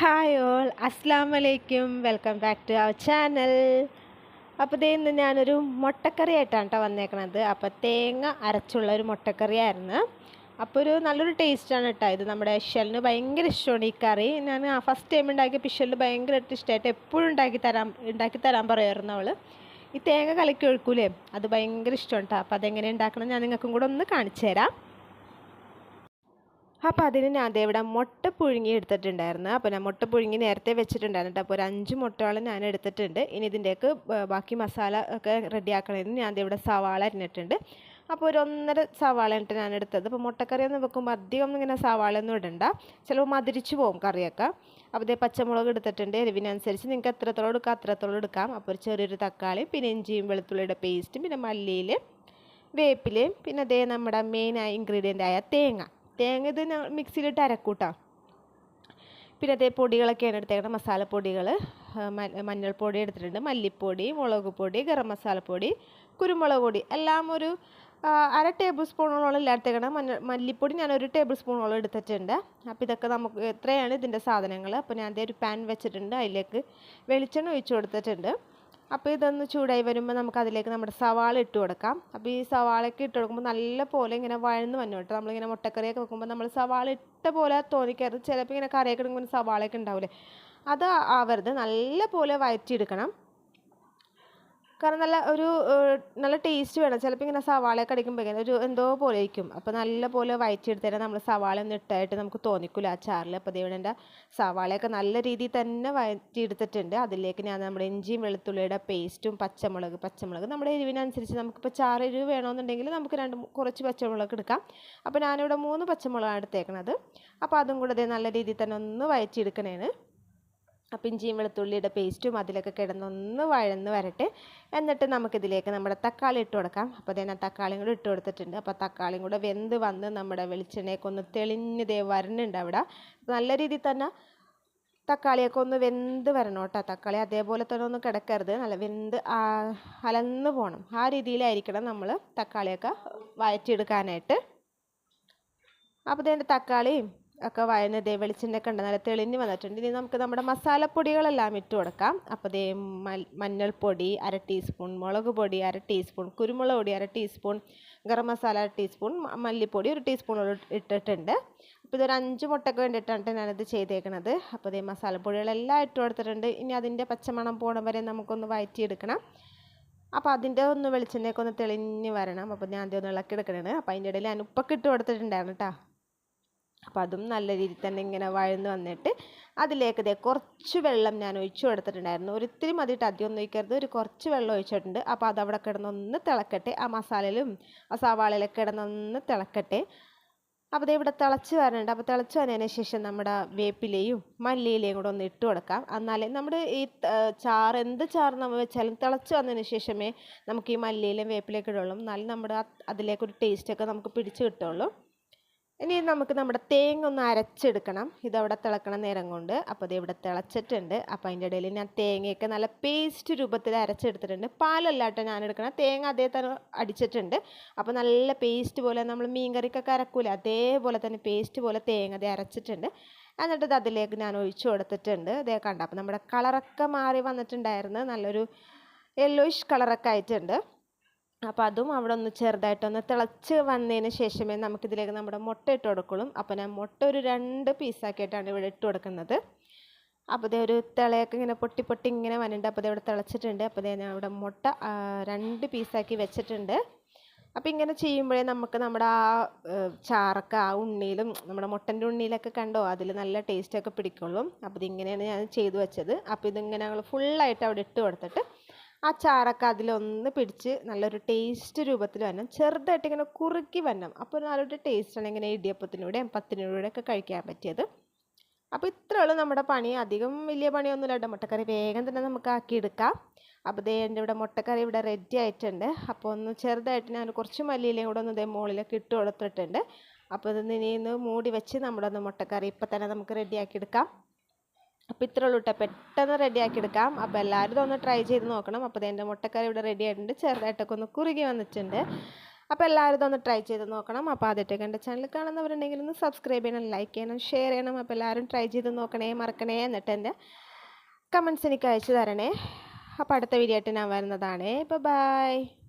Hi all അസ്സാം വലൈക്കും welcome back to our channel അപ്പോൾ ദേ ഇന്ന് ഞാനൊരു മുട്ടക്കറി ആയിട്ടാണ് കേട്ടോ വന്നേക്കണത്. അപ്പോൾ തേങ്ങ അരച്ചുള്ള ഒരു മുട്ടക്കറിയായിരുന്നു. അപ്പോൾ ഒരു നല്ലൊരു ടേസ്റ്റാണ് കേട്ടോ ഇത്. നമ്മുടെ ഇഷലിന് ഭയങ്കര ഇഷ്ടമാണ് ഈ കറി. ഞാൻ ഫസ്റ്റ് ടൈം ഉണ്ടാക്കിയ ഇഷലിന് ഭയങ്കരമായിട്ട് ഇഷ്ടമായിട്ട് എപ്പോഴും ഉണ്ടാക്കി തരാൻ ഉണ്ടാക്കി തരാൻ പറയുമായിരുന്നു അവൾ ഈ തേങ്ങ കലക്കി ഒഴുക്കൂലേ? അത് ഭയങ്കര ഇഷ്ടമാണ് കേട്ടോ അപ്പോൾ അതെങ്ങനെ ഉണ്ടാക്കണം ഞാൻ നിങ്ങൾക്കും കൂടെ ഒന്ന് കാണിച്ചു തരാം. അപ്പോൾ അതിന് ഞാൻ അതേ ഇവിടെ മുട്ട പുഴുങ്ങി എടുത്തിട്ടുണ്ടായിരുന്നു. അപ്പോൾ ഞാൻ മുട്ട പുഴുങ്ങി നേരത്തെ വെച്ചിട്ടുണ്ടായിരുന്നു അപ്പോൾ ഒരു അഞ്ച് മുട്ടകൾ ഞാൻ എടുത്തിട്ടുണ്ട്. ഇനി ഇതിന്റെയൊക്കെ ബാക്കി മസാല ഒക്കെ റെഡിയാക്കണമെന്ന് ഞാൻ ഇവിടെ സവാള അരിഞ്ഞിട്ടുണ്ട്. അപ്പോൾ ഒരു ഒന്നര സവാള ഇട്ട് ഞാൻ എടുത്തത്. അപ്പോൾ മുട്ടക്കറി ഒന്ന് വെക്കുമ്പോൾ അധികം ഇങ്ങനെ സവാള ഒന്നും ഇടണ്ട. ചിലപ്പോൾ മതിരിച്ച് പോകും കറിയൊക്കെ. അപ്പോൾ ഇതേ പച്ചമുളക് എടുത്തിട്ടുണ്ട്. എരിവിനനുസരിച്ച് നിങ്ങൾക്ക് എത്രത്തോളം എടുക്കാം അത്രത്തോളം എടുക്കാം. അപ്പോൾ ഒരു ചെറിയൊരു തക്കാളി പിന്നെ ഇഞ്ചിയും വെളുത്തുള്ളിയുടെ പേസ്റ്റും പിന്നെ മല്ലിയിൽ വേപ്പിലയും പിന്നെ അതേ നമ്മുടെ മെയിനായ ഇൻഗ്രീഡിയന്റ് ആയ തേങ്ങ. തേങ്ങ ഇത് മിക്സിയിലിട്ട് അരക്കൂട്ടാം. പിന്നെ അതേ പൊടികളൊക്കെയാണ് എടുത്തേക്കുന്നത് മസാലപ്പൊടികൾ മഞ്ഞൾപ്പൊടി എടുത്തിട്ടുണ്ട്. മല്ലിപ്പൊടി മുളക് പൊടി ഗരം മസാലപ്പൊടി കുരുമുളക് പൊടി. എല്ലാം ഒരു അര ടേബിൾ സ്പൂണോളം ഇല്ലാത്തേക്കണം മഞ്ഞൾ മല്ലിപ്പൊടി ഞാൻ ഒരു ടേബിൾ സ്പൂണോളം എടുത്തിട്ടുണ്ട്. അപ്പോൾ ഇതൊക്കെ നമുക്ക് എത്രയാണ് ഇതിന്റെ സാധനങ്ങൾ അപ്പോൾ ഞാൻ അതേ ഒരു പാൻ വെച്ചിട്ടുണ്ട്. അതിലേക്ക് വെളിച്ചെണ്ണ ഒഴിച്ചു കൊടുത്തിട്ടുണ്ട്. അപ്പോൾ ഇതൊന്ന് ചൂടായി വരുമ്പോൾ നമുക്ക് അതിലേക്ക് നമ്മുടെ സവാള ഇട്ട് കൊടുക്കാം. അപ്പോൾ ഈ സവാളയൊക്കെ ഇട്ട് കൊടുക്കുമ്പോൾ നല്ല പോലെ ഇങ്ങനെ വഴന്ന് വന്നു കേട്ടോ. നമ്മളിങ്ങനെ മുട്ടക്കറിയൊക്കെ വെക്കുമ്പോൾ നമ്മൾ സവാള ഇട്ട പോലെ തോന്നിക്കരുത്. ചിലപ്പോൾ ഇങ്ങനെ കറിയൊക്കെ ഇടുമ്പോൾ സവാളയൊക്കെ ഉണ്ടാവില്ലേ അത് ആവരുത്. നല്ല പോലെ വഴറ്റിയെടുക്കണം കാരണം നല്ല ഒരു നല്ല ടേസ്റ്റ് വേണം. ചിലപ്പോൾ ഇങ്ങനെ സവാളയൊക്കെ അടിക്കുമ്പോൾ ഒരു എന്തോ പോലെ ഇരിക്കും അപ്പോൾ നല്ല പോലെ വഴറ്റിയെടുത്തേരം നമ്മൾ സവാള ഒന്ന് ഇട്ടായിട്ട് നമുക്ക് തോന്നിക്കില്ല ആ ചാറിൽ അപ്പോൾ എന്റെ സവാളയൊക്കെ നല്ല രീതിയിൽ തന്നെ വയറ്റിയെടുത്തിട്ടുണ്ട്. അതിലേക്ക് ഞാൻ നമ്മുടെ ഇഞ്ചിയും വെളുത്തുള്ളിയുടെ പേസ്റ്റും പച്ചമുളക് പച്ചമുളക് നമ്മുടെ എരിവിനനുസരിച്ച് നമുക്കിപ്പോൾ ചാറ് എരിവ് വേണമെന്നുണ്ടെങ്കിൽ നമുക്ക് രണ്ട് കുറച്ച് പച്ചമുളക് എടുക്കാം. അപ്പോൾ ഞാനിവിടെ മൂന്ന് പച്ചമുളകാണ് എടുത്തേക്കണത്. അപ്പോൾ അതും കൂടെ നല്ല രീതിയിൽ തന്നെ ഒന്ന് വഴറ്റിയെടുക്കണേന് അപ്പം ഇഞ്ചിയും വെളുത്തുള്ളിയുടെ പേസ്റ്റും അതിലൊക്കെ കിടന്നൊന്ന് വഴന്ന് വരട്ടെ. എന്നിട്ട് നമുക്കിതിലേക്ക് നമ്മുടെ തക്കാളി ഇട്ട് കൊടുക്കാം. അപ്പോൾ അതേ ഞാൻ തക്കാളിയും കൂടെ ഇട്ട് കൊടുത്തിട്ടുണ്ട്. അപ്പോൾ തക്കാളിയും കൂടെ വെന്ത് വന്ന് നമ്മുടെ വെളിച്ചെണ്ണയൊക്കെ ഒന്ന് തെളിഞ്ഞ് ദേ വരണുണ്ട് അവിടെ. നല്ല രീതിയിൽ തന്നെ തക്കാളിയൊക്കെ ഒന്ന് വെന്ത് വരണം കേട്ടോ. തക്കാളി അതേപോലെ തന്നെ ഒന്ന് കിടക്കരുത്. നല്ല വെന്ത് അലന്ന് പോകണം ആ രീതിയിലായിരിക്കണം നമ്മൾ തക്കാളിയൊക്കെ വഴറ്റിയെടുക്കാനായിട്ട്. അപ്പോൾ ഇതിന്റെ തക്കാളിയും ഒക്കെ വഴന്ന് ദേ വെളിച്ചെണ്ണയൊക്കെ ഉണ്ട്. നല്ല തെളിഞ്ഞ് വന്നിട്ടുണ്ട്. ഇനി നമുക്ക് നമ്മുടെ മസാലപ്പൊടികളെല്ലാം ഇട്ട് കൊടുക്കാം. അപ്പോൾ ദേ മഞ്ഞൾപ്പൊടി അര ടീസ്പൂൺ മുളക് പൊടി അര ടീസ്പൂൺ കുരുമുളക് പൊടി അര ടീസ്പൂൺ ഗരം മസാല അര ടീസ്പൂൺ മല്ലിപ്പൊടി ഒരു ടീസ്പൂൺ ഇട്ടിട്ടുണ്ട്. അപ്പോൾ ഇതൊരു അഞ്ച് മുട്ടയ്ക്ക് വേണ്ടിയിട്ടാണ് ഞാനിത് ചെയ്തേക്കണത്. അപ്പോൾ ഇതേ മസാലപ്പൊടികളെല്ലാം ഇട്ട് കൊടുത്തിട്ടുണ്ട്. ഇനി അതിന്റെ പച്ചമണം പോകണം വരെ നമുക്കൊന്ന് വഴറ്റിയെടുക്കണം അപ്പോൾ അതിന്റെ ഒന്ന് വെളിച്ചെണ്ണയൊക്കെ ഒന്ന് തെളിഞ്ഞ് വരണം. അപ്പോൾ ഞാൻ ആദ്യം ഒന്ന് ഇളക്കി എടുക്കണേ അപ്പോൾ അതിന്റെ ഇടയിൽ ഞാൻ ഉപ്പൊക്കെ ഇട്ട് കൊടുത്തിട്ടുണ്ടായിരുന്നു കേട്ടോ. അപ്പോൾ അതും നല്ല രീതിയിൽ തന്നെ ഇങ്ങനെ വഴന്ന് വന്നിട്ട് അതിലേക്ക് ഇതേ കുറച്ച് വെള്ളം ഞാൻ ഒഴിച്ചു കൊടുത്തിട്ടുണ്ടായിരുന്നു. ഒരിത്തിരി മതിയിട്ട് അധികം ഒന്നും ഒഴിക്കരുത്. ഒരു കുറച്ച് വെള്ളം ഒഴിച്ചിട്ടുണ്ട്. അപ്പോൾ അത് അവിടെ കിടന്നൊന്ന് തിളക്കട്ടെ. ആ മസാലയിലും ആ സവാളയിലൊക്കെ കിടന്നൊന്ന് തിളക്കട്ടെ. അപ്പോൾ ഇവിടെ തിളച്ച് വരണുണ്ട് അപ്പോൾ തിളച്ച് വന്നതിന് ശേഷം നമ്മുടെ വേപ്പിലയും മല്ലിയിലയും കൂടെ ഒന്ന് ഇട്ട് കൊടുക്കാം. എന്നാലേ നമ്മുടെ ഈ ചാറ് എന്ത് ചാറ് നമ്മൾ വെച്ചാലും തിളച്ച് വന്നതിന് ശേഷമേ നമുക്ക് ഈ മല്ലിയിലും വേപ്പിലയൊക്കെ ഇടുള്ളൂ. എന്നാലും നമ്മുടെ അതിലേക്കൊരു ടേസ്റ്റൊക്കെ നമുക്ക് പിടിച്ച് കിട്ടുള്ളൂ. ഇനി നമുക്ക് നമ്മുടെ തേങ്ങ ഒന്ന് അരച്ചെടുക്കണം. ഇതവിടെ തിളക്കണ നേരം കൊണ്ട്. അപ്പോൾ ഇത് ഇവിടെ തിളച്ചിട്ടുണ്ട്. അപ്പോൾ അതിന്റെ ഇടയിൽ ഞാൻ തേങ്ങയൊക്കെ നല്ല പേസ്റ്റ് രൂപത്തിൽ അരച്ചെടുത്തിട്ടുണ്ട്. പാലല്ലാട്ടോ ഞാൻ എടുക്കണം തേങ്ങ അതേ തന്നെ അടിച്ചിട്ടുണ്ട്. അപ്പോൾ നല്ല പേസ്റ്റ് പോലെ നമ്മൾ മീൻകറിക്കൊക്കെ അരക്കൂല? അതേപോലെ തന്നെ പേസ്റ്റ് പോലെ തേങ്ങ അതേ അരച്ചിട്ടുണ്ട്. എന്നിട്ട് അതിലേക്ക് ഞാൻ ഒഴിച്ചു കൊടുത്തിട്ടുണ്ട്. ഇതേ കണ്ട? അപ്പോൾ നമ്മുടെ കളറൊക്കെ മാറി വന്നിട്ടുണ്ടായിരുന്നു. നല്ലൊരു യെല്ലോയിഷ് കളറൊക്കെ ആയിട്ടുണ്ട്. അപ്പോൾ അതും അവിടെ ഒന്ന് ചെറുതായിട്ടൊന്ന് തിളച്ച് വന്നതിന് ശേഷമേ നമുക്കിതിലേക്ക് നമ്മുടെ മുട്ട ഇട്ട് കൊടുക്കുള്ളൂ. അപ്പോൾ ഞാൻ മുട്ട ഒരു രണ്ട് പീസാക്കിയിട്ടാണ് ഇവിടെ ഇട്ട് കൊടുക്കുന്നത്. അപ്പോൾ ഇതേ ഒരു തിളയൊക്കെ ഇങ്ങനെ പൊട്ടി പൊട്ടി ഇങ്ങനെ വന്നിട്ടുണ്ട്. അപ്പോൾ ഇവിടെ തിളച്ചിട്ടുണ്ട്. അപ്പോൾ ഞാൻ ഇവിടെ മുട്ട രണ്ട് പീസാക്കി വെച്ചിട്ടുണ്ട്. അപ്പോൾ ഇങ്ങനെ ചെയ്യുമ്പോഴേ നമുക്ക് നമ്മുടെ ആ ചാറൊക്കെ ആ ഉണ്ണിയിലും നമ്മുടെ മുട്ടന്റെ ഉണ്ണിയിലൊക്കെ കണ്ടോ? അതിൽ നല്ല ടേസ്റ്റൊക്കെ പിടിക്കുള്ളൂ. അപ്പോൾ ഇതിങ്ങനെയാണ് ഞാൻ ചെയ്തു വെച്ചത്. അപ്പോൾ ഇതിങ്ങനെ ഞങ്ങൾ ഫുള്ളായിട്ട് അവിടെ ഇട്ട് കൊടുത്തിട്ട് ആ ചാറൊക്കെ അതിലൊന്ന് പിടിച്ച് നല്ലൊരു ടേസ്റ്റ് രൂപത്തിൽ വരണം. ചെറുതായിട്ട് ഇങ്ങനെ കുറുക്കി വരണം. അപ്പോൾ നല്ലൊരു ടേസ്റ്റാണ് ഇങ്ങനെ ഇടിയപ്പത്തിനൂടെയും പത്തിനൂടെ ഒക്കെ കഴിക്കാൻ പറ്റിയത്. അപ്പോൾ ഇത്രയേ ഉള്ളൂ നമ്മുടെ പണി. അധികം വലിയ പണിയൊന്നുമില്ല കേട്ടോ. മുട്ടക്കറി വേഗം തന്നെ നമുക്ക് ആക്കിയെടുക്കാം. അപ്പോൾ ദേ എന്റെ ഇവിടെ മുട്ടക്കറി ഇവിടെ റെഡി ആയിട്ടുണ്ട്. അപ്പോൾ ഒന്ന് ചെറുതായിട്ട് ഞാൻ കുറച്ച് മല്ലിയിലയും കൂടെ ഒന്ന് ഇതേ മുകളിലൊക്കെ ഇട്ട് കൊടുത്തിട്ടുണ്ട്. അപ്പോൾ ഇത് ഇനി ഒന്ന് മൂടി വെച്ച് നമ്മുടെ ഒന്ന് മുട്ടക്കറി ഇപ്പം തന്നെ നമുക്ക് റെഡിയാക്കി എടുക്കാം. അപ്പോൾ ഇത്രേ ഉള്ളൂ കേട്ടോ പെട്ടെന്ന് റെഡിയാക്കി എടുക്കാം. അപ്പോൾ എല്ലാവരും ഇതൊന്ന് ട്രൈ ചെയ്ത് നോക്കണം. അപ്പോൾ എന്റെ മുട്ടക്കറി ഇവിടെ റെഡി ആയിട്ടുണ്ട്. ചെറുതായിട്ടൊക്കെ ഒന്ന് കുറുകി വന്നിട്ടുണ്ട്. അപ്പോൾ എല്ലാവരും ഇതൊന്ന് ട്രൈ ചെയ്ത് നോക്കണം. അപ്പോൾ ആദ്യമായിട്ട് എന്റെ ചാനൽ കാണുന്നവരുണ്ടെങ്കിൽ ഒന്ന് സബ്സ്ക്രൈബ് ചെയ്യണം ലൈക്ക് ചെയ്യണം ഷെയർ ചെയ്യണം. അപ്പോൾ എല്ലാവരും ട്രൈ ചെയ്ത് നോക്കണേ മറക്കണേ എന്നിട്ട് എന്റെ കമൻസ് എനിക്ക് അയച്ചു തരണേ. അപ്പോൾ അടുത്ത വീഡിയോ ആയിട്ട് ഞാൻ വരുന്നതാണേ. വരുന്നതാണ് ബൈ